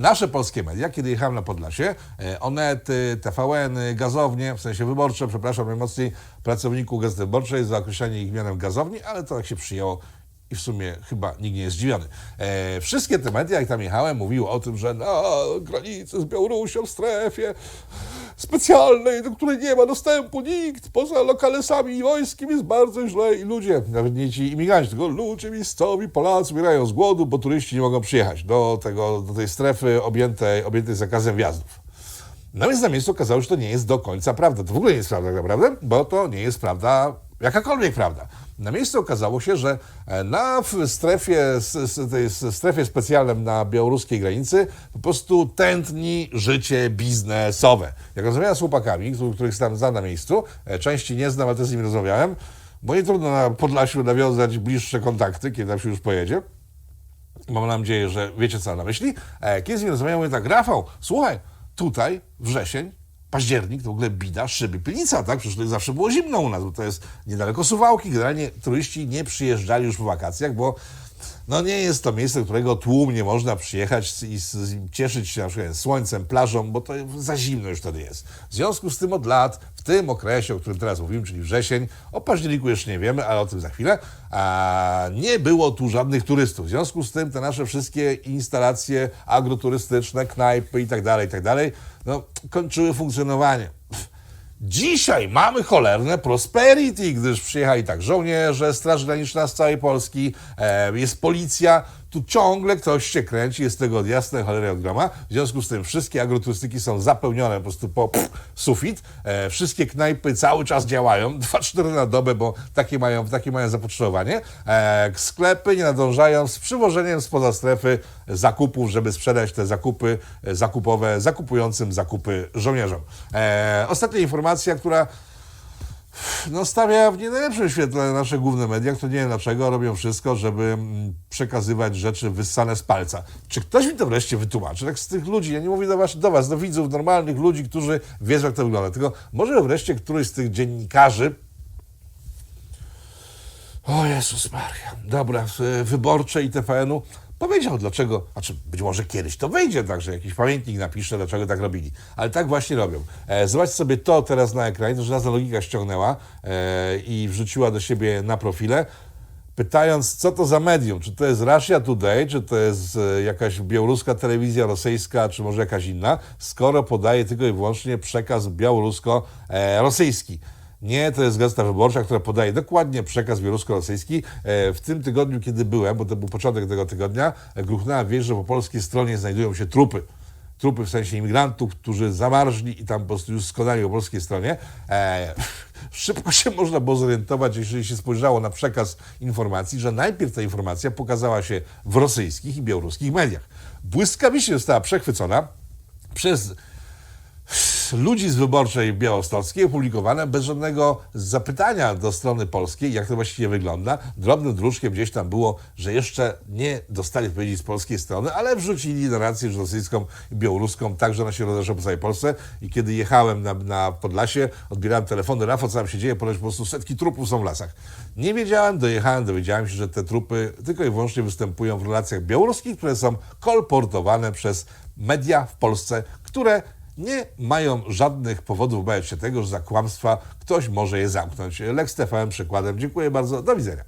Nasze polskie media, kiedy jechałem na Podlasie, e, Onety, TVN, gazownie, w sensie wyborcze, przepraszam najmocniej pracowników Gazety Wyborczej za określenie ich mianem gazowni, ale to tak się przyjęło i w sumie chyba nikt nie jest zdziwiony. E, wszystkie te media, jak tam jechałem, mówiły o tym, że na granicy z Białorusią, w strefie specjalnej, do której nie ma dostępu nikt, poza lokalesami i wojskiem jest bardzo źle i ludzie, nawet nie ci imigranci, tylko ludzie miejscowi, Polacy umierają z głodu, bo turyści nie mogą przyjechać do, tego, do tej strefy objętej, objętej zakazem wjazdów. No więc na miejscu okazało się, że to nie jest do końca prawda. To w ogóle nie jest prawda tak naprawdę, bo to nie jest prawda, jakakolwiek prawda. Na miejscu okazało się, że e, na strefie, strefie specjalnym na białoruskiej granicy po prostu tętni życie biznesowe. Jak rozmawiałem z chłopakami, których- znam, znam na miejscu, e, części nie znam, ale też z nimi rozmawiałem, bo nie trudno na Podlasiu nawiązać bliższe kontakty, kiedy tam się już pojedzie. Mam nadzieję, że wiecie, co na myśli. E, Kiedy z nim rozmawiałem, mówię tak, Rafał, słuchaj, tutaj wrzesień, październik, to w ogóle bida, szyby, pilnica, tak? Przecież to zawsze było zimno u nas, bo to jest niedaleko Suwałki. Generalnie turyści nie przyjeżdżali już po wakacjach, bo no nie jest to miejsce, do którego tłumnie można przyjechać i cieszyć się na przykład słońcem, plażą, bo to za zimno już wtedy jest. W związku z tym od lat, w tym okresie, o którym teraz mówimy, czyli wrzesień, o październiku jeszcze nie wiemy, ale o tym za chwilę, a nie było tu żadnych turystów. W związku z tym te nasze wszystkie instalacje agroturystyczne, knajpy i tak dalej, i tak no, kończyły funkcjonowanie. Dzisiaj mamy cholerne prosperity, gdyż przyjechali tak żołnierze, Straż Graniczna z całej Polski, e, jest policja. Tu ciągle ktoś się kręci, jest tego od jasnej cholery od groma. W związku z tym wszystkie agroturystyki są zapełnione po prostu po pff, sufit. E, wszystkie knajpy cały czas działają, 2-4 na dobę, bo takie mają, takie mają zapotrzebowanie. E, sklepy nie nadążają z przywożeniem spoza strefy zakupów, żeby sprzedać te zakupy e, zakupowe zakupującym zakupy żołnierzom. E, ostatnia informacja, która no, stawia w nie najlepszym świetle nasze główne media, które nie wiem dlaczego robią wszystko, żeby mm, przekazywać rzeczy wyssane z palca. Czy ktoś mi to wreszcie wytłumaczy? Tak z tych ludzi, ja nie mówię do was, do was, do widzów, normalnych ludzi, którzy wiedzą, jak to wygląda, tylko może wreszcie któryś z tych dziennikarzy o Jezus Maria. Dobra, wyborcze i TVN-u powiedział dlaczego, znaczy być może kiedyś to wyjdzie, także jakiś pamiętnik napisze, dlaczego tak robili. Ale tak właśnie robią. E, zobaczcie sobie to teraz na ekranie, to żelazna logika ściągnęła e, i wrzuciła do siebie na profile, pytając, co to za medium, czy to jest Russia Today, czy to jest e, jakaś białoruska telewizja rosyjska, czy może jakaś inna, skoro podaje tylko i wyłącznie przekaz białorusko-rosyjski. Nie, to jest Gazeta Wyborcza, która podaje dokładnie przekaz białorusko-rosyjski. E, W tym tygodniu, kiedy byłem, bo to był początek tego tygodnia, e, gruchnęła wieść, że po polskiej stronie znajdują się trupy. Trupy w sensie imigrantów, którzy zamarzli i tam po prostu już skonali po polskiej stronie. E, szybko się można było zorientować, jeżeli się spojrzało na przekaz informacji, że najpierw ta informacja pokazała się w rosyjskich i białoruskich mediach. Błyskawicznie została przechwycona przez ludzi z wyborczej białostockiej opublikowane bez żadnego zapytania do strony polskiej, jak to właściwie wygląda. Drobnym dróżkiem gdzieś tam było, że jeszcze nie dostali odpowiedzi z polskiej strony, ale wrzucili narrację rosyjską i białoruską, tak, że ona się rozeszła po całej Polsce. I kiedy jechałem na, na Podlasie, odbierałem telefony, Rafał, co tam się dzieje, ponieważ po prostu setki trupów są w lasach. Nie wiedziałem, dojechałem, dowiedziałem się, że te trupy tylko i wyłącznie występują w relacjach białoruskich, które są kolportowane przez media w Polsce, które nie mają żadnych powodów bać się tego, że za kłamstwa ktoś może je zamknąć. Lex TVN przykładem. Dziękuję bardzo. Do widzenia.